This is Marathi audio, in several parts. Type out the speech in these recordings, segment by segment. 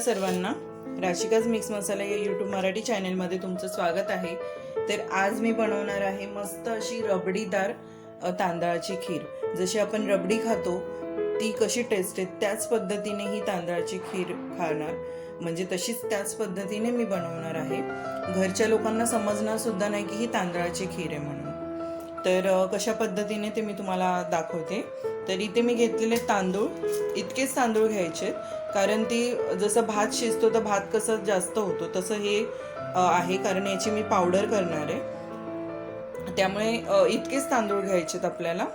सर्वांना राशिकाज मिक्स मसाला या यूट्यूब मराठी चॅनलमध्ये तुमचं स्वागत आहे. तर आज मी बनवणार आहे मस्त अशी रबडीदार तांदळाची खीर. जशी आपण रबडी खातो ती कशी टेस्ट आहे त्याच पद्धतीने ही तांदळाची खीर खाणार. म्हणजे तशीच त्याच पद्धतीने मी बनवणार आहे. घरच्या लोकांना समजणार सुद्धा नाही की ही तांदळाची खीर आहे म्हणून. तर कशा पद्धतीने ते मी तुम्हाला दाखवते. तर इथे मी घेतलेले तांदूळ इतकेच तांदूळ घ्यायचे कारण ती जसं भात शिजतो तर भात कसं जास्त होतो तसं हे आहे. कारण याची मी पावडर करणार आहे. त्यामुळे इतकेच तांदूळ घ्यायचेत आपल्याला.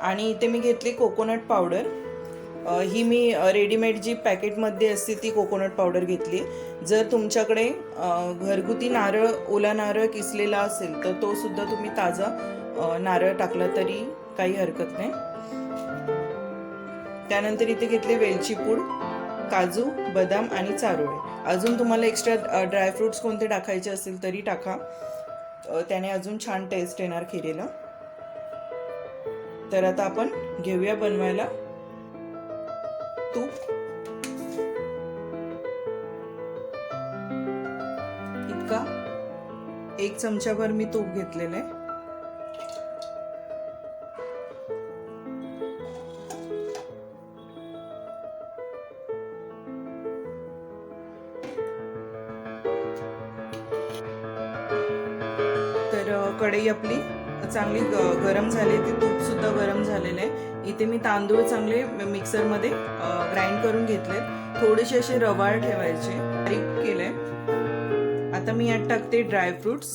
आणि इथे मी घेतली कोकोनट पावडर. ही मी रेडीमेड जी पॅकेटमध्ये असते ती कोकोनट पावडर घेतली. जर तुमच्याकडे घरगुती नारळ ओला नारळ किसलेला असेल तर तो सुद्धा तुम्ही ताजा नारळ टाकला तरी काही हरकत नाही. त्यानंतर इथे घेतले वेलची पूड काजू बदाम आणि चारोळे. अजून तुम्हाला एक्स्ट्रा ड्रायफ्रुट्स कोणते टाकायचे असेल तरी टाका. त्याने अजून छान टेस्ट येणार खिरीला. तर आता आपण घेऊया बनवायला. तूप इतका? एक चमचाभर मी तूप घेतलेलं आहे. तर कढई आपली. चांगली ग- गरम झाली ती तूप सुद्धा गरम झालेलं आहे. इथे मी तांदूळ चांगले मिक्सरमध्ये ग्राइंड करून घेतले थोडेसे असे रवाळ ठेवायचे बारीक केले आता मी यात टाकते ड्रायफ्रुट्स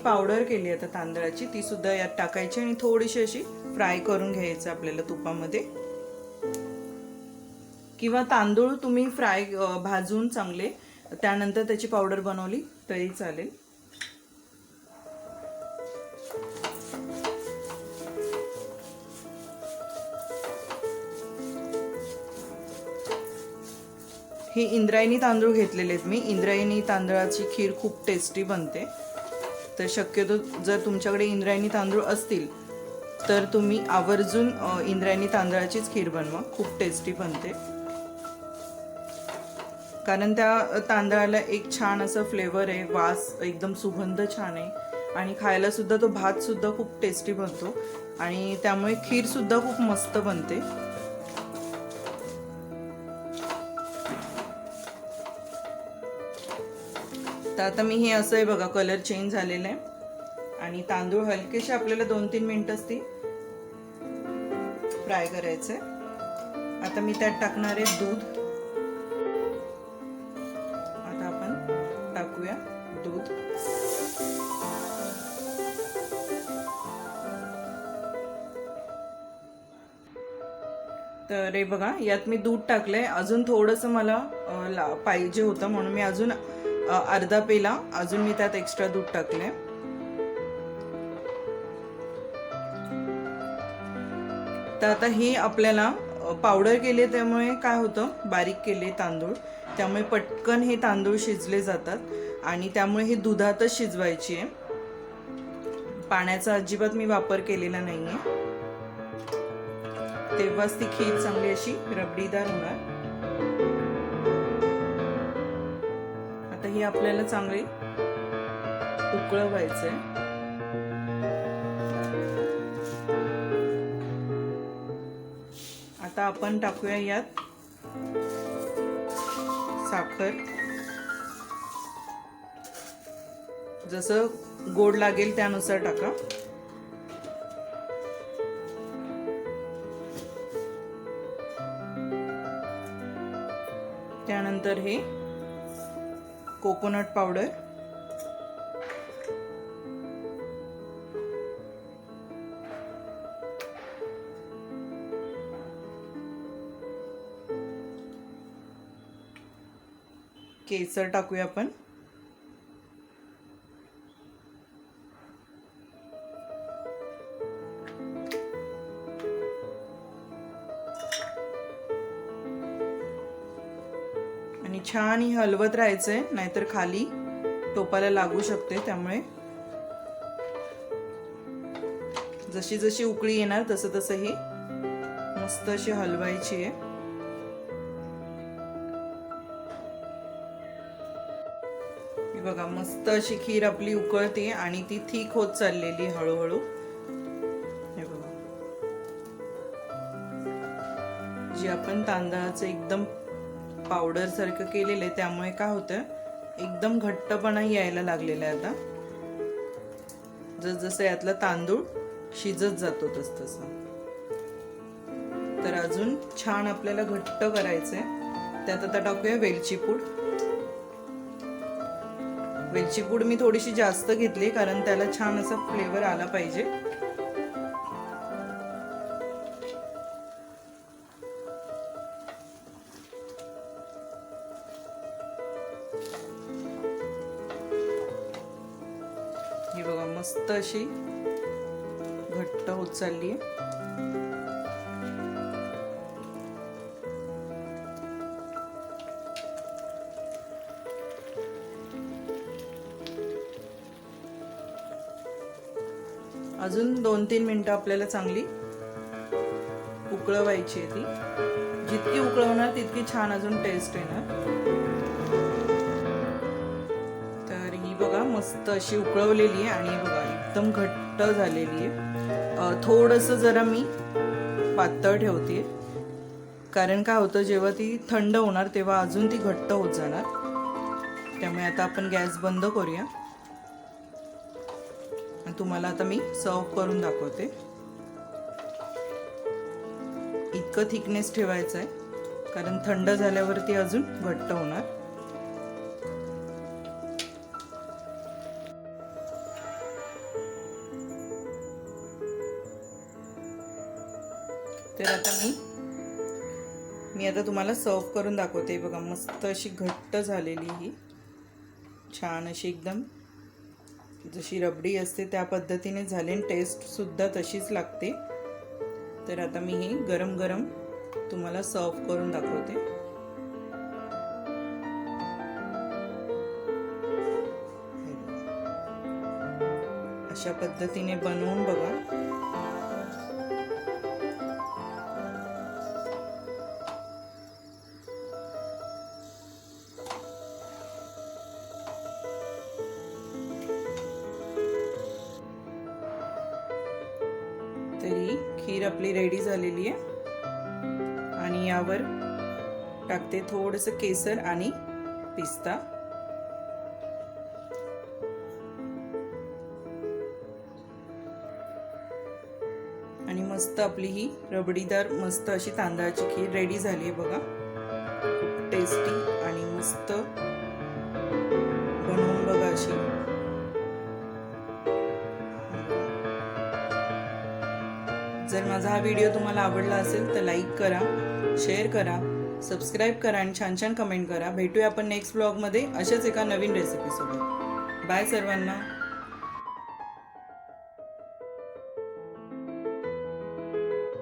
पावडर केली आता तांदळाची ती सुद्धा यात टाकायची आणि थोडीशी अशी फ्राय करून घ्यायचं आपल्याला तुपामध्ये. किंवा तांदूळ तुम्ही फ्राय भाजून चांगले त्यानंतर त्याची पावडर बनवली तरी चालेल. हे इंद्रायणी तांदूळ घेतलेले आहेत मी. इंद्रायणी तांदळाची खीर खूप टेस्टी बनते. तर शक्यतो जर तुमच्याकडे इंद्रायणी तांदूळ असतील तर तुम्ही आवर्जून इंद्रायणी तांदळाचीच खीर बनवा. खूप टेस्टी बनते. कारण त्या तांदळाला एक छान असं फ्लेवर आहे वास एकदम सुगंध छान आहे. आणि खायला सुद्धा तो भात सुद्धा खूप टेस्टी बनतो. आणि त्यामुळे खीर सुद्धा खूप मस्त बनते. तर आता मी हे असं आहे बघा कलर चेंज झालेला आहे. आणि तांदूळ हलकेसे आपल्याला दोन तीन मिनटं ती फ्राय करायचे आता मी त्यात टाकणार आहे दूध. आता आपण टाकूया दूध. तर हे बघा यात मी दूध टाकलंय. अजून थोडंसं मला ला- पाहिजे होतं म्हणून मी अजून अर्धा पेला. अजून मी त्यात एक्स्ट्रा दूध टाकले तर आता हे आपल्याला पावडर केले त्यामुळे काय होतं? बारीक केले तांदूळ. त्यामुळे पटकन हे तांदूळ शिजले जातात. आणि त्यामुळे हे दुधातच शिजवायची आहे. पाण्याचा अजिबात मी वापर केलेला नाही आहे तेव्हाच ती खीर चांगली अशी रबडीदार होणार. ही आपल्याला चांगली आहे आता आपण टाकूया यात साखर. जसं गोड लागेल त्यानुसार टाका. त्यानंतर हे कोकोनट पावडर. केसर टाकूया आपण. छान ही हलवत राहायचंय नाहीतर खाली टोपाला लागू शकते त्यामुळे. जशी जशी उकळी येणार तसं तसं ही मस्त अशी हलवायची आहे. बघा मस्त अशी खीर आपली उकळते आणि ती थीक होत चाललेली हळूहळू. हे बघा. जी आपण तांदळाचं एकदम पावडरसारखं केलेलं आहे त्यामुळे काय होतं एकदम घट्टपणा यायला लागलेला आहे आता. जसजसं यातला तांदूळ शिजत जातो तसतसा. तर अजून छान आपल्याला घट्ट करायचंय. त्यात आता टाकूया वेलची पूड. वेलची पूड मी थोडीशी जास्त घेतली कारण त्याला छान असा फ्लेवर आला पाहिजे. अशी घट्ट होत चालली अजून दोन तीन मिनिटं आपल्याला चांगली उकळवायची आहे ती. जितकी उकळवणार तितकी छान अजून टेस्ट येणार. तर ही बघा मस्त अशी उकळवलेली आहे आणि बघा. एकदम घट्ट झालेली आहे. थोडंसं जरा मी पातळ ठेवते. कारण काय होतं जेव्हा ती थंड होणार तेव्हा अजून ती घट्ट होत जाणार. त्यामुळे आता आपण गॅस बंद करूया. आणि तुम्हाला आता मी सर्व करून दाखवते. इतकं थिकनेस ठेवायचं आहे कारण थंड झाल्यावरती अजून घट्ट होणार. तर आता मी मी आता तुम्हाला सर्व करून दाखवते. बघा मस्त अशी घट्ट झालेली ही. छान अशी एकदम जशी रबडी असते त्या पद्धतीने झाले टेस्टसुद्धा तशीच लागते. तर आता मी ही गरम गरम तुम्हाला सर्व करून दाखवते. अशा पद्धतीने बनवून बघा. तरी खीर आपली रेडी झालेली आहे. आणि यावर टाकते थोडस केसर आणि पिस्ता. आणि मस्त आपली ही रबडीदार मस्त अशी तांदळाची खीर रेडी झाली आहे बघा. खूप टेस्टी आणि मस्त बनवून बघा अशी. जर माझा हा व्हिडिओ तुम्हाला आवडला असेल तर लाईक करा शेअर करा सबस्क्राईब करा आणि छान छान कमेंट करा. भेटूया आपण नेक्स्ट ब्लॉगमध्ये अशाच एका नवीन रेसिपीसोबत बाय सर्वांना.